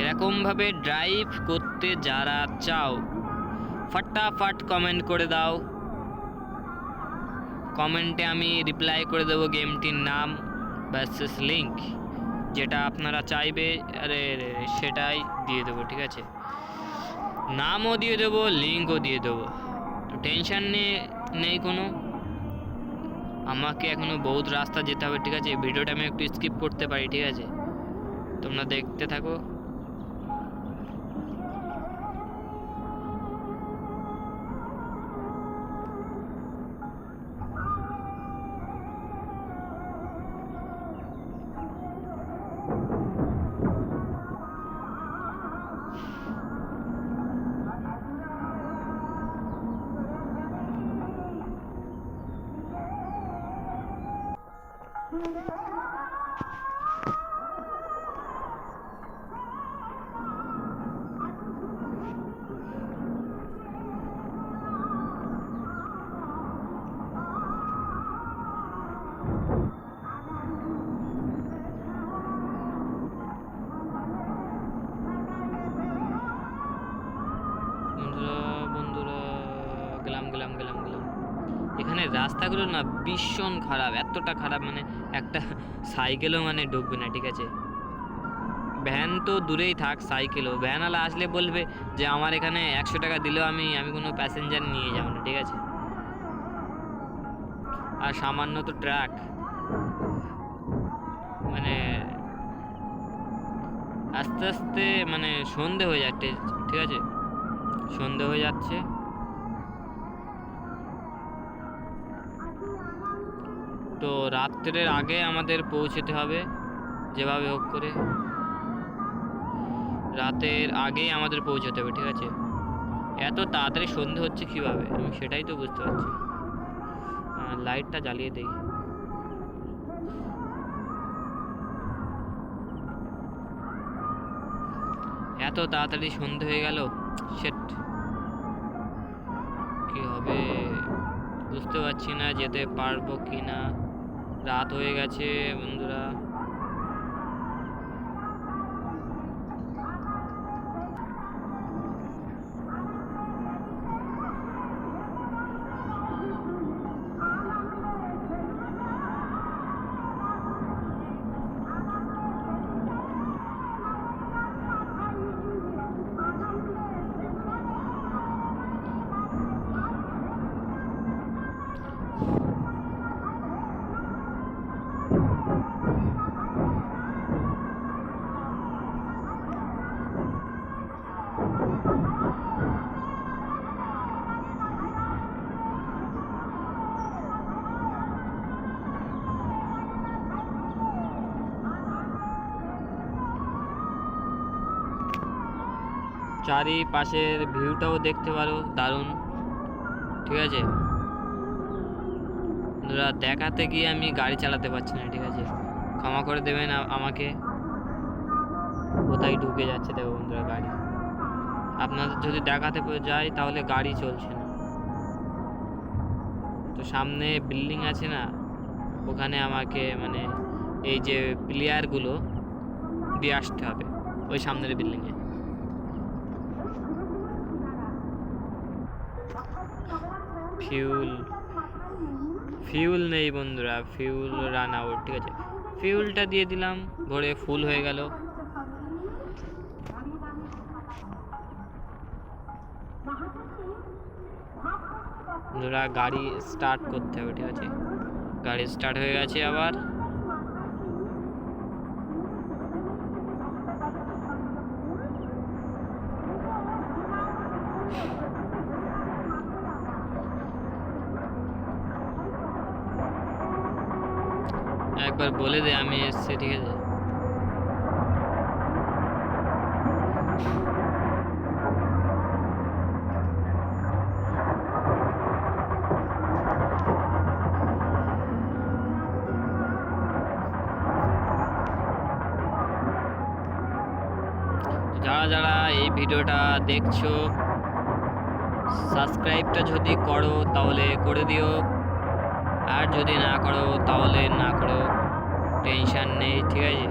এরকমভাবে ড্রাইভ করতে যারা চাও, ফাটাফাট কমেন্ট করে দাও। কমেন্টে আমি রিপ্লাই করে দেবো গেমটির নাম ব্যাসেস লিঙ্ক যেটা আপনারা চাইবে, আরে সেটাই দিয়ে দেবো, ঠিক আছে? নামও দিয়ে দেবো লিঙ্কও দিয়ে দেবো। তো টেনশন নেই কোনো। আমাকে এখনও বহুত রাস্তা যেতে হবে, ঠিক আছে? ভিডিওটা আমি একটু স্কিপ করতে পারি, ঠিক আছে? তোমরা দেখতে থাকো। গেলাম গেলাম গেলাম গেলাম এখানে রাস্তাগুলো না ভীষণ খারাপ, এতটা খারাপ মানে একটা সাইকেলও মানে ঢুকবে না, ঠিক আছে? ভ্যান তো দূরেই থাক সাইকেলও। ভ্যানওয়ালা আসলে বলবে যে, আমার এখানে একশো টাকা দিলেও আমি আমি কোনো প্যাসেঞ্জার নিয়ে যাব না, ঠিক আছে? আর সামান্য তো ট্রাক। মানে আস্তে আস্তে মানে সন্ধে হয়ে যাচ্ছে, ঠিক আছে? সন্ধে হয়ে যাচ্ছে। তো রাত্রের আগে আমাদের পৌঁছতে হবে, যেভাবে হোক করে। রাতের আগেই আমাদের পৌঁছতে হবে, ঠিক আছে? এত তাড়াতাড়ি সন্ধে হচ্ছে কীভাবে? আমি সেটাই তো বুঝতে পারছি। লাইটটা জ্বালিয়ে দেই। এত তাড়াতাড়ি সন্ধে হয়ে গেল? সেট কি হবে? বুঝতে পারছি না, যেতে পারব কি না রাত হয়ে গেছে বন্ধুরা। চারিপাশের ভিউটাও দেখতে পারো, দারুণ। ঠিক আছে? বন্ধুরা, দেখাতে গিয়ে আমি গাড়ি চালাতে পারছি না, ঠিক আছে? ক্ষমা করে দেবেন আমাকে। কোথায় ঢুকে যাচ্ছে দেখো বন্ধুরা গাড়ি। আপনাদের যদি দেখাতে যাই, তাহলে গাড়ি চলছে না। তো সামনে বিল্ডিং আছে না? ওখানে আমাকে মানে এই যে প্লেয়ারগুলো দিয়ে আসতে হবে, ওই সামনের বিল্ডিংয়ে। ফিউল ফিউল নেই বন্ধুরা ফিউল রান আউট ঠিক আছে? ফিউলটা দিয়ে দিলাম, ভরে ফুল হয়ে গেল। বন্ধুরা, গাড়ি স্টার্ট করতে হবে, ঠিক আছে? গাড়ি স্টার্ট হয়ে গেছে আবার। একবার বলে দে, আমি এসছি, ঠিক আছে? যারা যারা এই ভিডিওটা দেখছ সাবস্ক্রাইবটা যদি করো, তাহলে করে দিও। আর যদি না করো তাহলে না করো টেনশন নেই ঠিক আছে